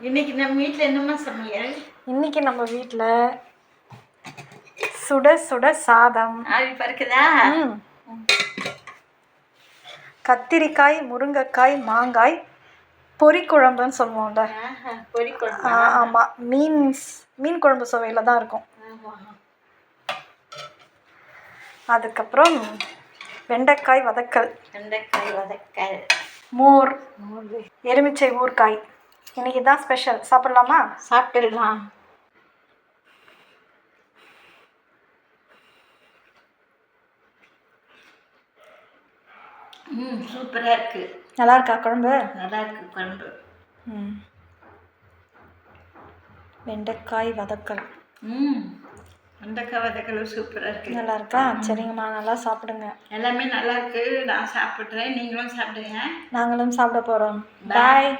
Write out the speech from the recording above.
இன்னைக்கு நம்ம வீட்டில் என்னம்மா சமையல்? இன்னைக்கு நம்ம வீட்டில் சுட சுட சாதம். ஆவி பறக்குதா. கத்திரிக்காய் முருங்கைக்காய் மாங்காய் பொரி குழம்புன்னு சொல்லுவோம்ல. பொரி குழம்பு? ஆ, ஆமா. மீன் மீன் குழம்பு சுவையில் தான் இருக்கும். அதுக்கப்புறம் வெண்டைக்காய் வதக்கல். வெண்டைக்காய் வதக்கல். மோர். எலுமிச்சை ஊறுகாய் இன்னைக்கு தான் ஸ்பெஷல் சாப்பிட்லாமா? சாப்பிட்டுடலாம். ம் சூப்பராக இருக்கு. நல்லா இருக்கா குழம்பு? நல்லா இருக்கு குழம்பு. ம். வெண்டைக்காய் வதக்கல். ம் வெண்டைக்காய் வதக்கல் சூப்பராக இருக்கு. நல்லா இருக்கா? சரிங்கம்மா நல்லா சாப்பிடுங்க. எல்லாமே நல்லா இருக்கு. நான் சாப்பிட்றேன். நீங்களும் சாப்பிடுங்க. நாங்களும் சாப்பிட போகிறோம். பாய்